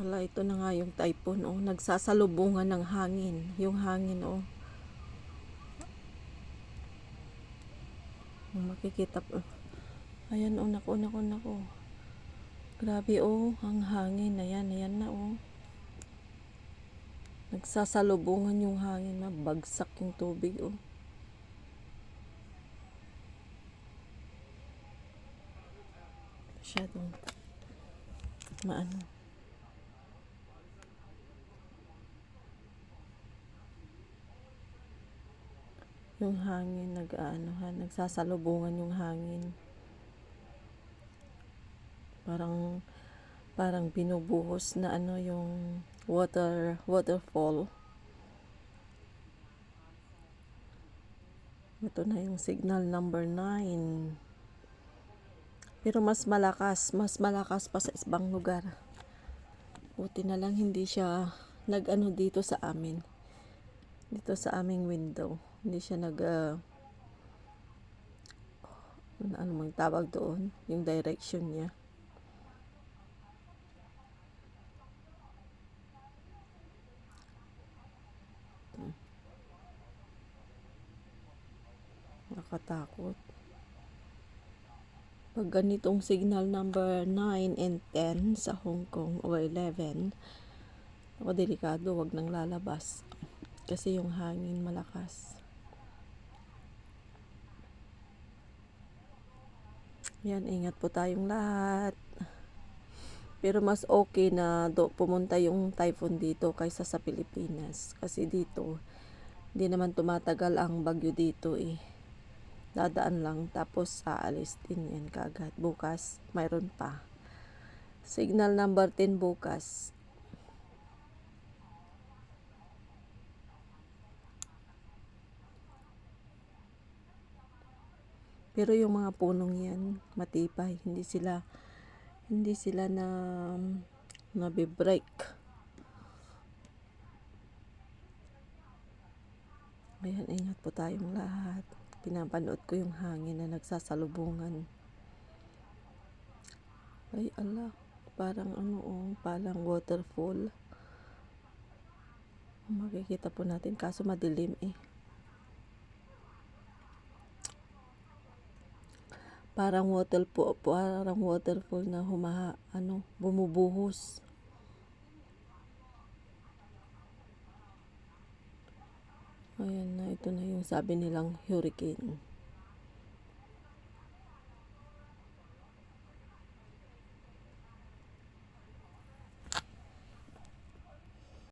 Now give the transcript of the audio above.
Wala, ito na nga yung typhoon, oh. Nagsasalubungan ng hangin. Yung hangin, oh. Makikita po. Ayan, oh, nako, nako, nako. Grabe, oh. Ang hangin. Ayan, ayan na, oh. Nagsasalubungan yung hangin na bagsak yung tubig, oh. Masyadong maano. Yung hangin, nag-aanohan, nagsasalubungan yung hangin. Parang, parang binubuhos na ano yung water, waterfall. Ito na yung signal number 9. Pero mas malakas, mas malakas pa sa ibang lugar. Buti na lang hindi siya nag-ano dito sa amin. Dito sa aming window. Hindi siya nag ah, ano mang tawag doon, yung direction niya. Nakatakot. Pag ganitong signal number 9 and 10 sa Hong Kong o 11, ako delikado, wag nang lalabas. Kasi yung hangin malakas. Yan, ingat po tayong lahat. Pero mas okay na do, pumunta yung typhoon dito kaysa sa Pilipinas. Kasi dito, hindi naman tumatagal ang bagyo dito eh. Dadaan lang tapos aalis din yan kagad. Bukas, mayroon pa. Signal number 10 bukas. Pero yung mga punong yan, matibay. Hindi sila, hindi sila na, nabe-break. Ayan, ingat po tayong lahat. Pinapanood ko yung hangin na nagsasalubungan. Ay, ala. Parang ano, oh, parang waterfall. Makikita po natin, kaso madilim eh. Parang water po, parang waterfall na humaha, ano, bumubuhos. Ayan na, ito na yung sabi nilang hurricane.